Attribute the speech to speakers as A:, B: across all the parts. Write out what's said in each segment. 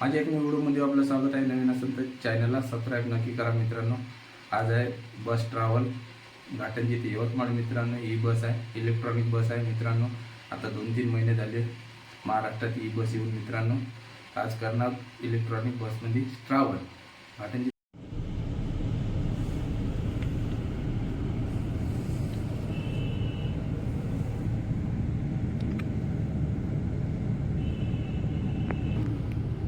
A: माझ्या एक व्हिडिओमध्ये आपलं स्वागत आहे. नवीन असेल तर चॅनलला सबस्क्राईब नक्की करा मित्रांनो. आज आहे बस ट्रॅव्हल घाटंजी ते यवतमाळ मित्रांनो ही बस आहे. इलेक्ट्रॉनिक बस आहे मित्रांनो. आता दोन तीन महिने झाले महाराष्ट्रात ही बस येऊन मित्रांनो. आज करणार इलेक्ट्रॉनिक बसमध्ये ट्रॅव्हल घाटंजी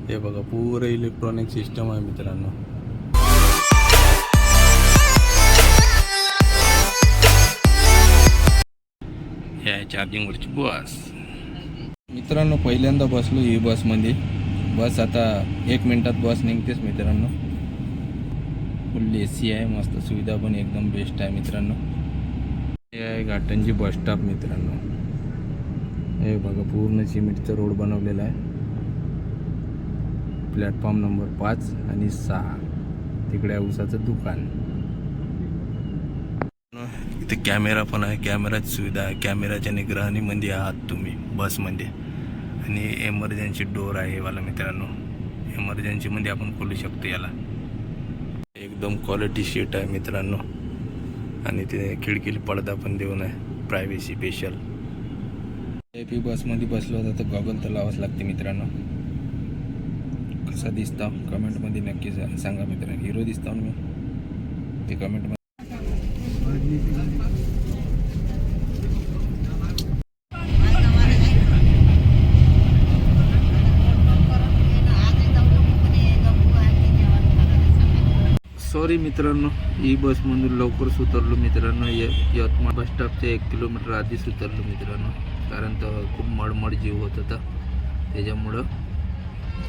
A: हे बघा पूर इलेक्ट्रॉनिक सिस्टम आहे मित्रांनो. हे आहे चार्जिंगवरची बस मित्रांनो पहिल्यांदा बसलो ही बसमध्ये बस आता एक मिनटात बस निघतेच मित्रांनो. फुल ए सी आहे मस्त सुविधा पण एकदम बेस्ट आहे मित्रांनो. हे आहे घाटंजी बस स्टॉप मित्रांनो. हे बघा पूर्ण सिमेंटचा रोड बनवलेला आहे. प्लॅटफॉर्म नंबर पाच आणि सहा. तिकडे आहे उसाचं दुकान. इथे कॅमेरा पण आहे कॅमेराची सुविधा आहे. कॅमेराच्या निगराणीमध्ये आहात तुम्ही बसमध्ये आणि एमर्जन्सी डोर आहे हे वाला मित्रांनो. एमर्जन्सीमध्ये आपण खोलू शकतो याला. एकदम क्वालिटी शीट आहे मित्रांनो. आणि ते खिडकीला पडदा पण देऊन आहे प्रायव्हसी स्पेशल ए पी बसमध्ये बसलो होता तर गॉगल तर लावाच लागते मित्रांनो. कसा दिसता? कमेंटमध्ये नक्की सांगा मित्रांनो. हिरो दिसता मी. ते कमेंटमध्ये सॉरी मित्रांनो ही बसमधून लवकरच उतरलो मित्रांनो. यवतमाळ बस स्टॉपच्या एक किलोमीटर आधीच उतरलो मित्रांनो. कारण तर खूप मळमळ जीव होत होता. त्याच्यामुळं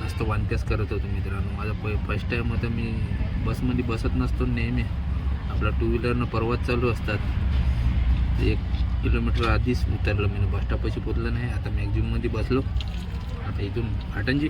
A: मस्त वांत्याच करत होतो मित्रांनो. माझा प फर्स्ट टाईम होता मी बसमध्ये बसत नसतो नेहमी. आपला टू व्हीलरनं परवाच चालू असतात. एक किलोमीटर आधीच उतरलो मी. बस स्टॉपशी पोचलं नाही. आता मॅक्झिममध्ये बसलो. आता इथून फाटंजी